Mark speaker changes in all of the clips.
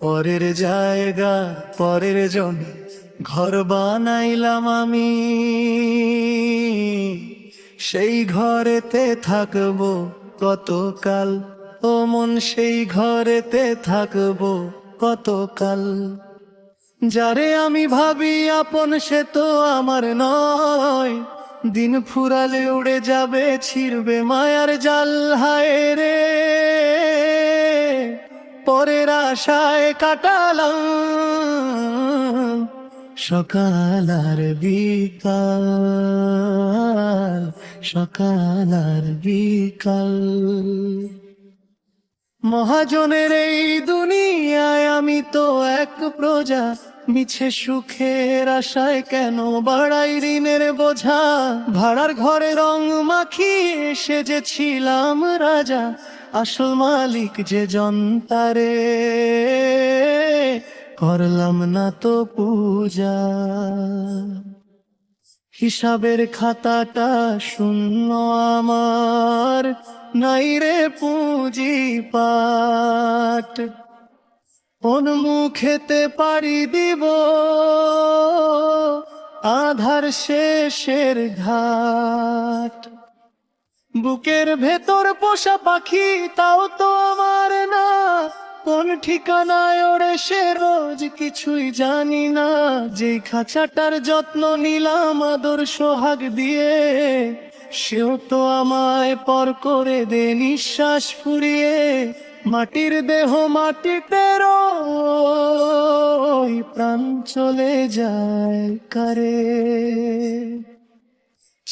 Speaker 1: পরের জায়গা, পরের জমি, ঘর বানাইলাম আমি। সেই ঘরেতে থাকব কতকাল? ও মন, সেই ঘরেতে থাকব কতকাল? যারে আমি ভাবি, আপন সে তো আমার নয়। দিন ফুরালে উড়ে যাবে, ছিড়বে মায়ার জাল, হায় রে। আশায় কাটালাম। সকাল আর বিকাল, সকাল আর বিকাল। মহাজনের এই দুনিয়ায় আমি তো এক প্রজা, মিছে সুখের আশায় কেন বাড়াই ঋণের বোঝা? ভাড়ার ঘরে রং মাখিয়ে সেজেছিলাম রাজা আসল মালিক যে জন্তারে, করলাম না তো পূজা। হিসাবের খাতাটা শূন্য আমার, নাই রে পুঁজি পাট। কোন মুখেতে পারি দিব, আধার শেষের ঘাট। বুকের ভেতর পোষা পাখি, তাও তো আমার না। কোন ঠিকানায় ওরে সে রোজ কিছুই জানি না। যেই খাঁচাটার যত্ন নিলাম আদর সোহাগ দিয়ে, সেও তো আমায় পর করে দে নিঃশ্বাস ফুরিয়ে। মাটির দেহ মাটিতে প্রাণ চলে যায় কারে।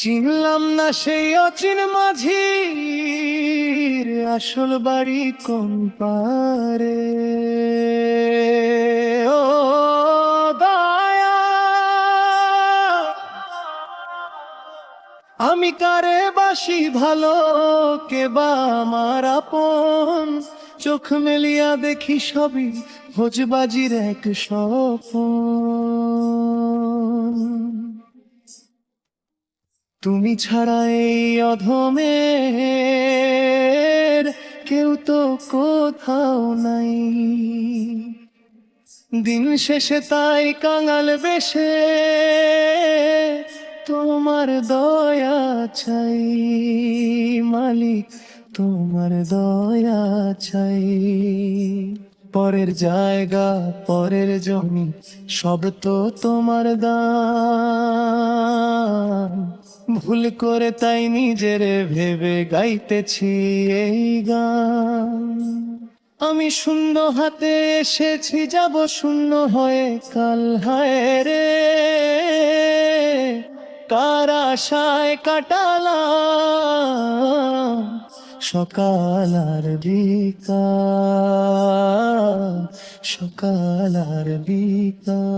Speaker 1: চিনলাম না সেই অচিন মাঝির আসল বাড়ি কোন পারে। ও দয়া আমি কারে বাসি ভালো, কে বা আমার আপন? চোখ মেলিয়া দেখি সবই ভোজবাজির এক স্বপন। তুমি ছাড়া এই অধমের কেউ তো কোথাও নাই। দিন শেষে তাই কাঙাল বেশে তোমার দয়া চাই, মালিক, তোমার দয়া চাই। পরের জায়গা, পরের জমি, সব তো তোমার দান। ভুল করে তাই নিজের ভেবে গাইতেছি এই গান। আমি শূন্য হাতে এসেছি, যাব শূন্য হয়ে কাল হায় রে। কার আশায় কাটালাম? সকাল আর বিকাল, সকাল আর বিকাল।